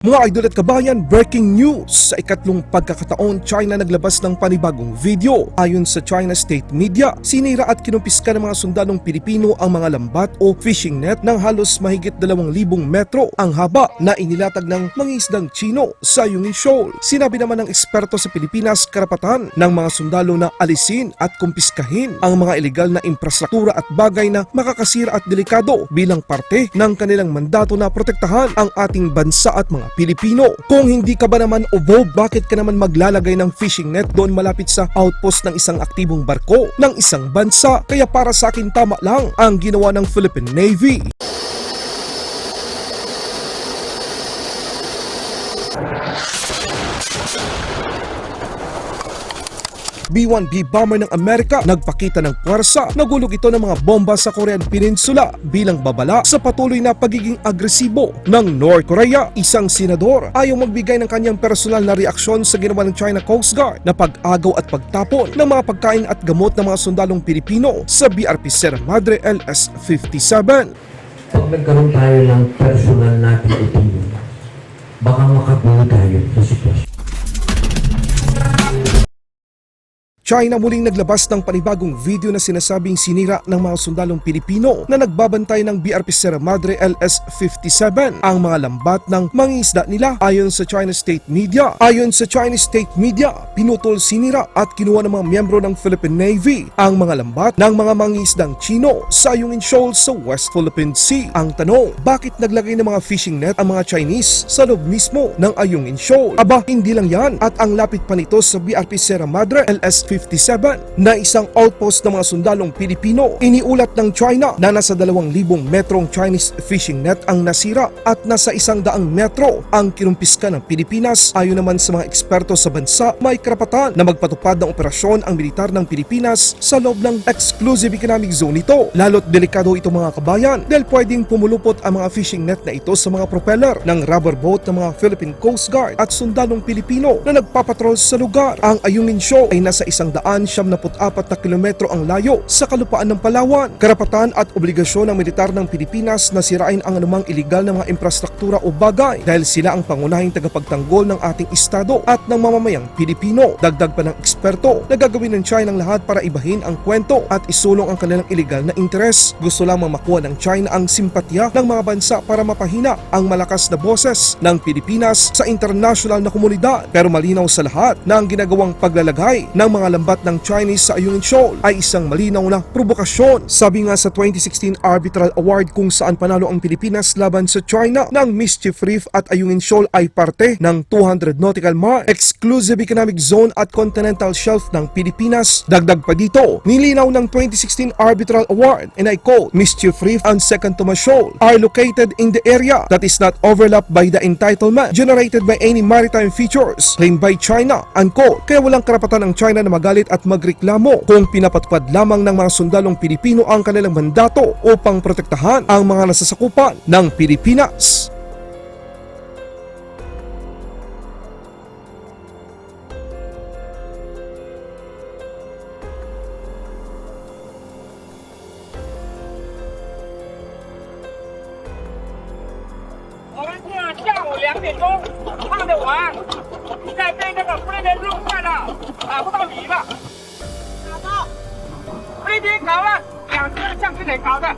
Mga idol at kabayan, breaking news! Sa ikatlong pagkakataon, China naglabas ng panibagong video. Ayon sa China State Media, sinira at kinumpiska ng mga sundalong Pilipino ang mga lambat o fishing net ng halos mahigit 2,000 metro ang haba na inilatag ng mangisdang Chino sa Yungin Shoal. Sinabi naman ng eksperto sa Pilipinas karapatan ng mga sundalo na alisin at kumpiskahin ang mga ilegal na infrastruktura at bagay na makakasira at delikado bilang parte ng kanilang mandato na protektahan ang ating bansa at mga Pilipino. Kung hindi ka ba naman ubo, bakit ka naman maglalagay ng fishing net doon malapit sa outpost ng isang aktibong barko ng isang bansa? Kaya para sa akin tama lang ang ginawa ng Philippine Navy. B-1B bomber ng Amerika nagpakita ng puwersa. Nagulog ito ng mga bomba sa Korean Peninsula bilang babala sa patuloy na pagiging agresibo ng North Korea. Isang senador ayaw magbigay ng kanyang personal na reaksyon sa ginawa ng China Coast Guard na pag-agaw at pagtapon ng mga pagkain at gamot ng mga sundalong Pilipino sa BRP Sierra Madre LS-57. Pag nagkaroon tayo ng personal natin opinion, baka makabuo tayo sa sitwasyon. China muling naglabas ng panibagong video na sinasabing sinira ng mga sundalong Pilipino na nagbabantay ng BRP Sierra Madre LS-57 ang mga lambat ng mangisda nila ayon sa China State Media. Ayon sa Chinese State Media, pinutol, sinira at kinuha ng mga miyembro ng Philippine Navy ang mga lambat ng mga mangisdang Chino sa Yungin Shoal sa West Philippine Sea. Ang tanong, bakit naglagay ng mga fishing net ang mga Chinese sa loob mismo ng Ayungin Shoal? Aba, hindi lang yan at ang lapit pa nito sa BRP Sierra Madre LS-57 na isang outpost ng mga sundalong Pilipino. Iniulat ng China na nasa 2,000 metrong Chinese fishing net ang nasira at nasa 100 metro ang kinumpiska ng Pilipinas. Ayon naman sa mga eksperto sa bansa, may karapatan na magpatupad ng operasyon ang militar ng Pilipinas sa loob ng exclusive economic zone nito. Lalo't delikado ito mga kabayan dahil pwedeng pumulupot ang mga fishing net na ito sa mga propeller ng rubber boat ng mga Philippine Coast Guard at sundalong Pilipino na nagpapatrol sa lugar. Ang Ayungin Show ay nasa isang na kilometro ang layo sa kalupaan ng Palawan. Karapatan at obligasyon ng militar ng Pilipinas na sirain ang anumang iligal na mga infrastruktura o bagay dahil sila ang pangunahing tagapagtanggol ng ating estado at ng mamamayang Pilipino. Dagdag pa ng eksperto na gagawin ng China ang lahat para ibahin ang kwento at isulong ang kanilang iligal na interes. Gusto lamang makuha ng China ang simpatya ng mga bansa para mapahina ang malakas na boses ng Pilipinas sa international na komunidad. Pero malinaw sa lahat na ang ginagawang paglalagay ng mga lambat ng Chinese sa Ayungin Shoal ay isang malinaw na provokasyon. Sabi nga sa 2016 Arbitral Award kung saan panalo ang Pilipinas laban sa China ng Mischief Reef at Ayungin Shoal ay parte ng 200 nautical mile exclusive economic zone at continental shelf ng Pilipinas. Dagdag pa dito, nilinaw ng 2016 Arbitral Award and I quote, Mischief Reef and Second Tomas Shoal are located in the area that is not overlapped by the entitlement generated by any maritime features claimed by China, unquote. Kaya walang karapatan ang China na magalit at magreklamo kung pinapatupad lamang ng mga sundalong Pilipino ang kanilang mandato upang protektahan ang mga nasasakupan ng Pilipinas. 我们这样下午两点钟 唱的完，再被那个菲律宾弄坏了，打不到你了。打到，菲律宾搞了两只橡皮艇搞的。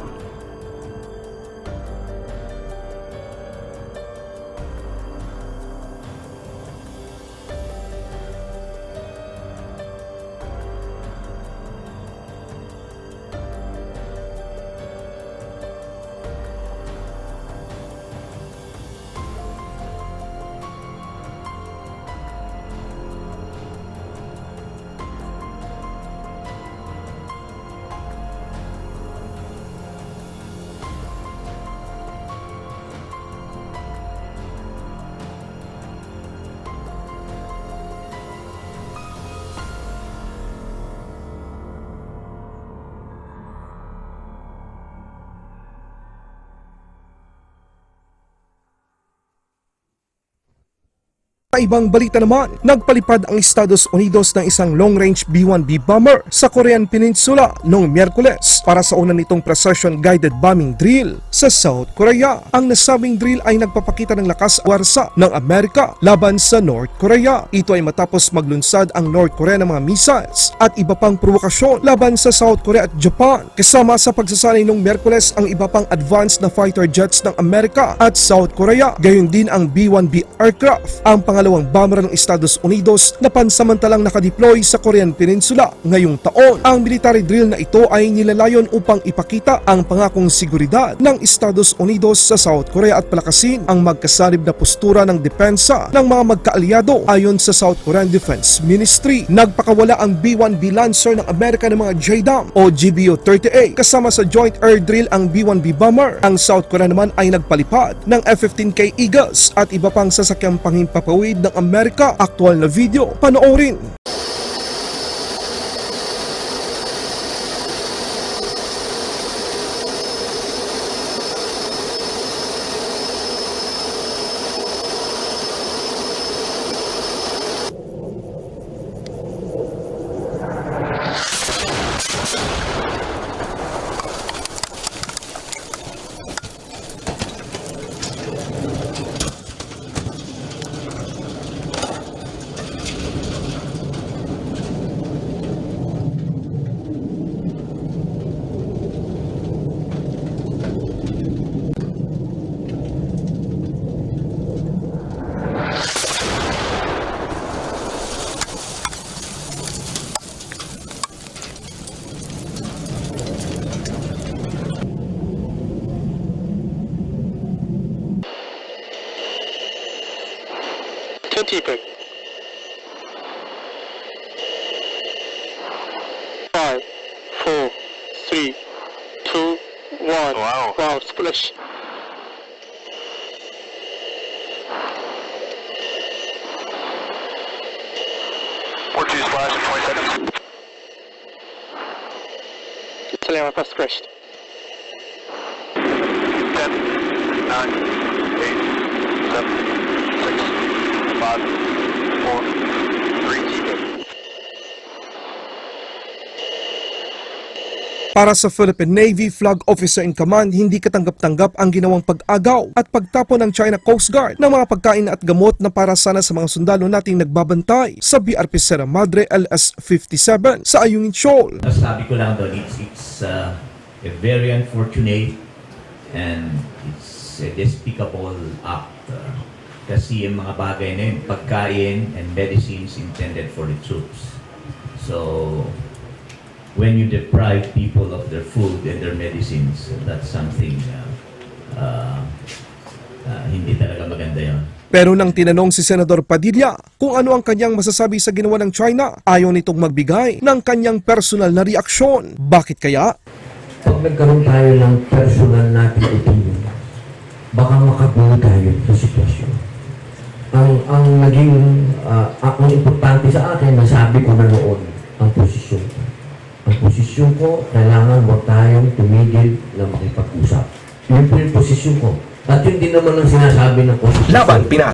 Sa ibang balita naman, nagpalipad ang Estados Unidos ng isang long-range B-1B bomber sa Korean Peninsula noong Miyerkules para sa una nitong precision guided bombing drill sa South Korea. Ang nasabing drill ay nagpapakita ng lakas warsa ng Amerika laban sa North Korea. Ito ay matapos maglunsad ang North Korea ng mga missiles at iba pang provokasyon laban sa South Korea at Japan. Kasama sa pagsasanay noong Miyerkules ang iba pang advanced na fighter jets ng Amerika at South Korea. Gayon din ang B-1B aircraft, ang pangalawang bomber ng Estados Unidos na pansamantalang nakadeploy sa Korean Peninsula ngayong taon. Ang military drill na ito ay nilalayon upang ipakita ang pangakong seguridad ng Estados Unidos sa South Korea at palakasin ang magkasalib na postura ng depensa ng mga magkaalyado ayon sa South Korean Defense Ministry. Nagpakawala ang B-1B Lancer ng Amerika ng mga JDAM o GBU-38 kasama sa joint air drill ang B-1B bomber. Ang South Korea naman ay nagpalipad ng F-15K Eagles at iba pang sasakyang panghimpapawid ng Amerika. Aktual na video, panoorin. Two deeper. Five, four, three, two, one. Oh, wow. Wow, splash. Portuguese flash in 20 seconds. Italian fast crashed. 10, 9, 8, 7, 6, 5, 4, 3, deeper. Para sa Philippine Navy Flag Officer in Command, hindi katanggap-tanggap ang ginawang pag-agaw at pagtapon ng China Coast Guard ng mga pagkain at gamot na para sana sa mga sundalo nating nagbabantay sa BRP Sierra Madre LS-57 sa Ayungin Shoal. Sabi ko lang doon, it's, it's uh, a very unfortunate and it's a despicable act. uh, kasi yung mga bagay na yun, pagkain and medicines intended for the troops. So, when you deprive people of their food and their medicines, that's something uh, uh, uh, hindi talaga maganda yon. Pero nang tinanong si Senador Padilla kung ano ang kanyang masasabi sa ginawa ng China, ayaw nitong magbigay ng kanyang personal na reaksyon. Bakit kaya? Pag nagkaroon tayo ng personal natin opinion, baka makabuo tayo sa sitwasyon. Naging ah, ang importante sa akin, nasabi ko na noon ang posisyon ko. Ang posisyon ko, kailangan huwag tayong tumigil na makipag-usap. Yun po yung posisyon ko. At yun din naman ang sinasabi ng posisyon. Laban Pinas.